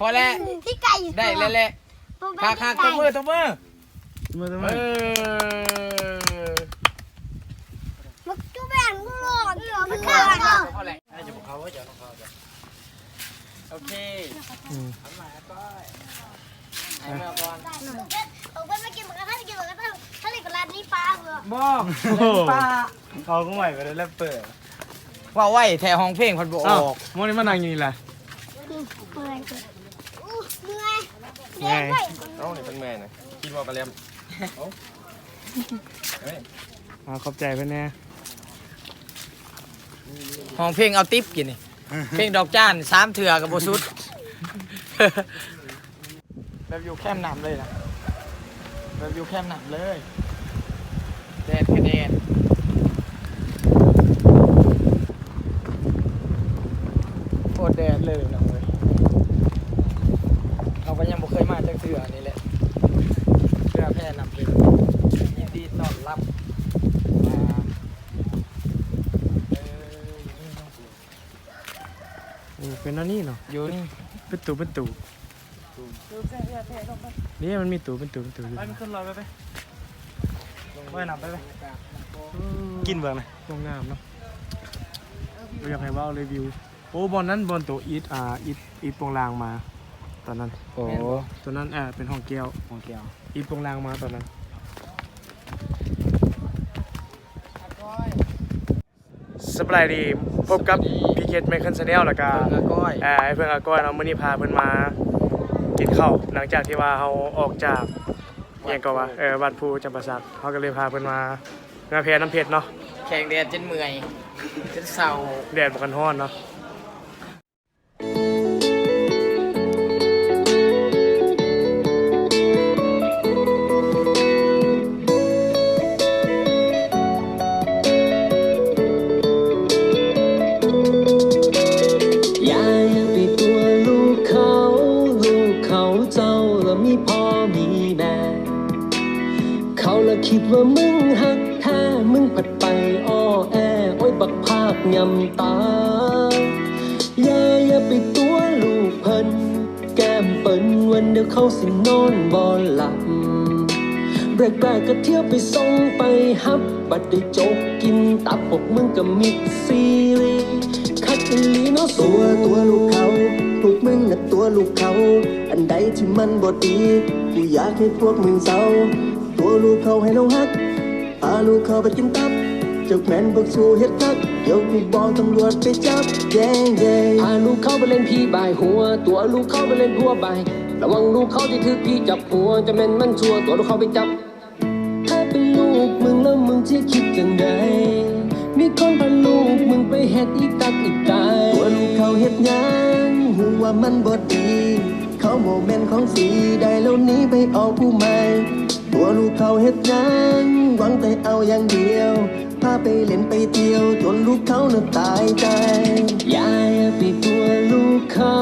พอแล้วที่ไก่ได้แล้วแหละตัวเป็นคาคาตัวมือตัวมือมือตัวเอมืออมันจุ๊บแบงกูหลอนเหรอมันขาดเหรอพอแล้วจะบอกเขาว่าจะบอกเขาจะโอเคอืมทำมาก็ให้มาก่อนผมเป็นไม่กินหมูกระทะกินหมูกระทะถ้าเรียกร้านนี้ปลาเหรอบอกโอ้โหป้าเขาก็ใหม่ไปแล้วแรปเปอร์ว่าไหวแถวห้องเพลงพันบออ้าวอกมอนี่มานั่งอยู่นี่แหละเมื่อยอู้เหนื่อย ไงเด็กเอ้านี่เป็นแม่นะกินว่ากระเลียมเอ้าเฮ้ยอ่าขอบใจเพื่อนแน่ห้องเพลงเอาติ๊บกินนี่ เพลงดอกจ้านสามเถื่อกับโบสุด แบบอยู่แคมป์น้ำเลยนะแบบอยู่แคมป์น้ำเลยแดดกระแดดโคตรแดดเลยนะเว้ยเราก็ยังบ่เคยมาจากเถื่อนี่แหละเถื่อแพร่น้ำเลยยินดีต้อนรับมาเออ โอ้เป็นอันนี้เนาะอยู่นี่เป็นตู่เป็นตู่นี่มันมีตู่เป็นตู่เป็นตู่อยู่ไปมันขึ้นลอยไปไปว่ายน้ำไปไปกินเบิ่งนะลงน้ำเนาะเราอยากให้เว่ารีวิวโอ้บอลนั้นบอลตัวอีทอ่าอีทอีทโปงลางมา ตอนนั้นโอ้ตัวนั้นอ่าเป็นห้องแก้วของเกียวอีทโปงลางมาตอนนั้นสบายดีพบกับ พีเคทไมเคิลซเนลแล้วก็เพิ่งอาก้อยอ่าไอ้เพื่อนอาก้อยเนาะมื้อนี้พาเพิ่นมากินข้าวหลังจากที่ว่าเขาออกจากอิหยังก็ว่าเออวัดภูจำปาสักเขาก็เลยพาเพิ่นมาเงาเพชรน้ำเพชรเนาะแข่งแดดจนเมื่อยจนเศร้าแดดบ่กันร้อนเนาะ ว่ามึงหักแท้มึงผัดไปอ้อแอโอ้ยบักภาคยำตาอย่าอย่าไปตัวลูกเพิ่นแก้มเปิ้นวันเดียวเขาสินอนบ่หลับแรกๆก็เที่ยวไปส่งไปฮับ บัดได้จกกินตับพวกมึงก็มิดซีรีคัดอีลีเนาะตัสัวตัวลูกเขาพวกมึงน่ะตัวลูกเขา อันใดที่มันบ่ดี กูอยากให้พวกมึงเศร้า ตัวลูกเขาให้เราฮักพาลูกเขาไปกินตับเจ้าแม่นบอกสู้เฮ็ดคักเดี๋ยวกูบอกตำรวจไปจับแย่งแย่งพาลูกเขาไปเล่นพี่บายหัว ตัวลูกเขาไปเล่นพัวบายระวังลูกเขาที่ถือพี่จับหัว จะแม่นมันชัวตัวลูกเขาไปจับ ถ้าเป็นลูกมึงแล้วมึงจะคิดจังใดมีคนพาลูกมึงไปเฮ็ดอีตักอีตายตัวลูกเขาเฮ็ดหยังหูว่ามันบ่ดี เขาโมเมนต์ของสีได้แล้วหนี้ไปเอาผู้ใหม่ตัวลูก เขาเฮ็ดยังหวังแต่เอาอย่างเดียว พาไปเล่นไปเที่ยวจนลูกเขาน่ะตายใจยาอย่าไปกลัวลูกเขา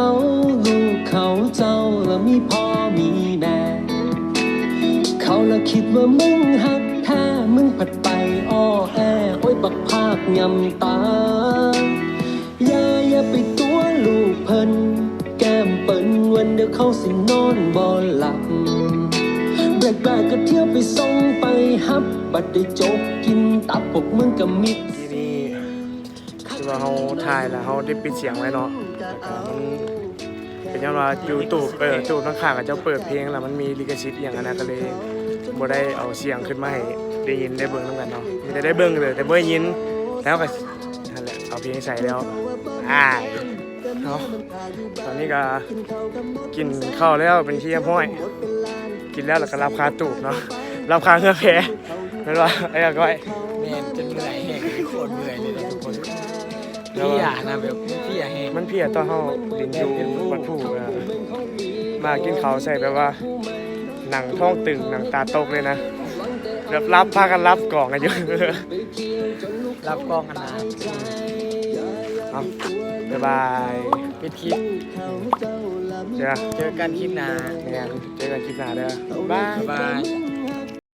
ลูกเขาเจ้าแล้วมีพ่อมีแม่ เขาละคิดว่ามึงหักแท้มึงผัดไปอ้อแอโอ้ยบักภาคยำตาย่าอย่าไปตัวลูกเพิ่นแก้มเปิ้นวันเดียวเขาสินอนบ่หลับ แรกๆก็เที่ยวไปส่งไปฮับ บัดได้จกกินตับพวกมึงก็มิดที่นี้ที่ว่าเขาถ่ายแล้วเขาได้ปิดเสียงไว้เนาะแล้วก็มันเป็นยังว่ายูทูบเออตูบข้างๆกับเจ้าเปิดเพลงแล้วมันมีลิขสิทธิ์อย่างนั้นนะก็เลยบ่ได้เอาเสียงขึ้นมาให้ได้ยินได้เบิ่งนำกันเนาะมีแต่ได้เบิ่งเลยแต่บ่ได้ยินแล้วก็นั่นแหละเอาเพลงใส่แล้วอ่า เนาะตอนนี้ก็กินข้าวแล้วเป็นที่เรียบร้อย กินแล้วแล้วก็รับคาตูบเนาะรับคาเงื่อแพ้ไม่รู้ว่าไอ้ก้อยแม่นจนเมื่อยแห้งโคตรเมื่อยเลยนะทุกคนแล้วพี่ก็อะนะแบบพี่อะแห้งมันเพียตอนเฮาลินอยู่วัดผู้เออมากินข้าวใส่แบบว่าหนังท้องตึงหนังตาตกเลยนะแบบรับพากันรับกล่องกันอยู่รับกล้องกันนะเอา บ๊ายบายปิดคลิปเจอเจอกันคลิปหน้าเนี่ยเจอกันคลิปหน้าเด้อบ๊ายบายบ๊ายบาย